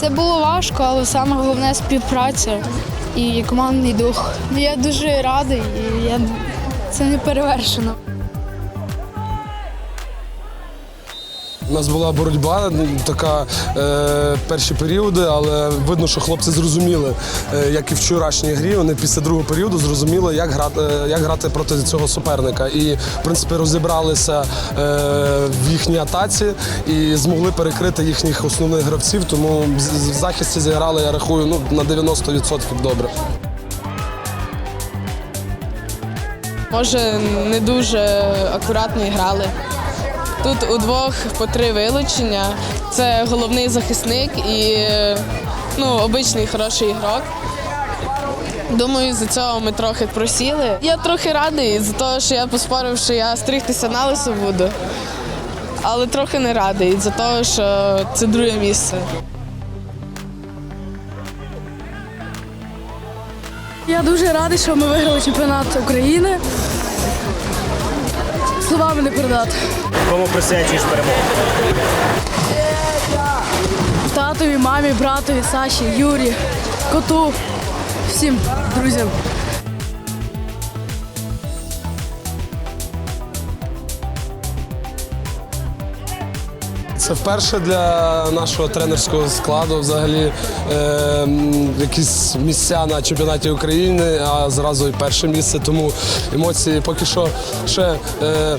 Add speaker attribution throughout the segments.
Speaker 1: Це було важко, але саме головне співпраця і командний дух. Я дуже радий, і я... це не перевершено.
Speaker 2: У нас була боротьба, ну, така е, перші періоди, але видно, що хлопці зрозуміли, е, як і в вчорашній грі. Вони після другого періоду зрозуміли, як грати, е, як грати проти цього суперника. І, в принципі, розібралися е, в їхній атаці і змогли перекрити їхніх основних гравців. Тому в захисті зіграли, я рахую, ну, на 90% добре.
Speaker 3: Може, не дуже акуратно грали. Тут у двох по три вилучення. Це головний захисник і ну, обичний хороший ігрок. Думаю, за цього ми трохи просіли. Я трохи радий за того, що я поспорив, що я стригтися на лисо буду. Але трохи не радий за того, що це друге місце.
Speaker 4: Я дуже радий, що ми виграли чемпіонат України. Словами не передати.
Speaker 5: Кому присвячуєш перемогу?
Speaker 4: Татові, мамі, братові, Саші, Юрі, коту, всім друзям.
Speaker 2: Це вперше для нашого тренерського складу взагалі е, якісь місця на чемпіонаті України, а зразу і перше місце. Тому емоції поки що ще е,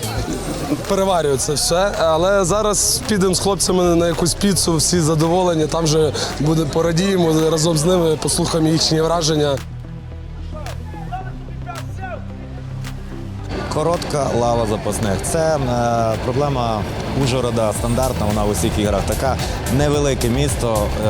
Speaker 2: переварюють це все. Але зараз підемо з хлопцями на якусь піцу, всі задоволені. Там вже буде порадіємо разом з ними, послухаємо їхні враження.
Speaker 6: Коротка лава запасних. Це е, проблема Ужгорода стандартна, вона в усіх іграх така. Невелике місто, е,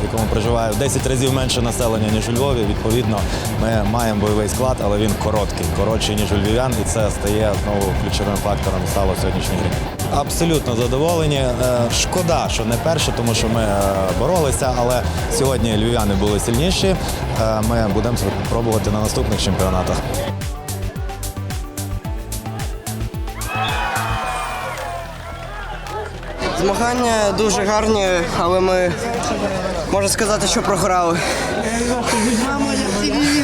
Speaker 6: в якому проживає в 10 разів менше населення, ніж у Львові. Відповідно, ми маємо бойовий склад, але він короткий, коротший, ніж у львів'ян, і це стає знову ключовим фактором стало в сьогоднішній грі. Абсолютно задоволені. Е, Шкода, що не перше, тому що ми е, боролися, але сьогодні львів'яни були сильніші. Е, Ми будемо пробувати на наступних чемпіонатах.
Speaker 7: Змагання дуже гарні, але ми можна сказати, що програли.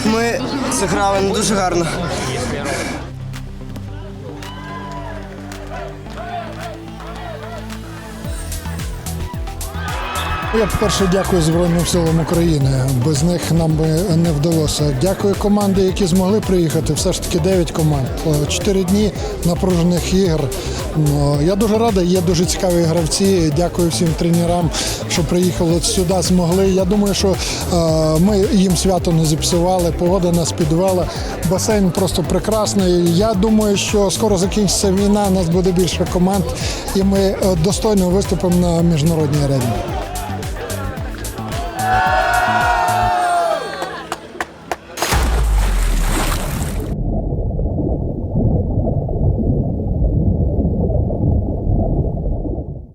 Speaker 7: Ми зіграли не дуже гарно.
Speaker 8: Я, по-перше, дякую Збройним силам України. Без них нам би не вдалося. Дякую команди, які змогли приїхати. Все ж таки 9 команд. Чотири дні напружених ігр. Я дуже радий, є дуже цікаві гравці. Дякую всім тренерам, що приїхали сюди, змогли. Я думаю, що е, ми їм свято не зіпсували, погода нас підвела. Басейн просто прекрасний. Я думаю, що скоро закінчиться війна, нас буде більше команд, і ми е, достойно виступимо на міжнародній арені.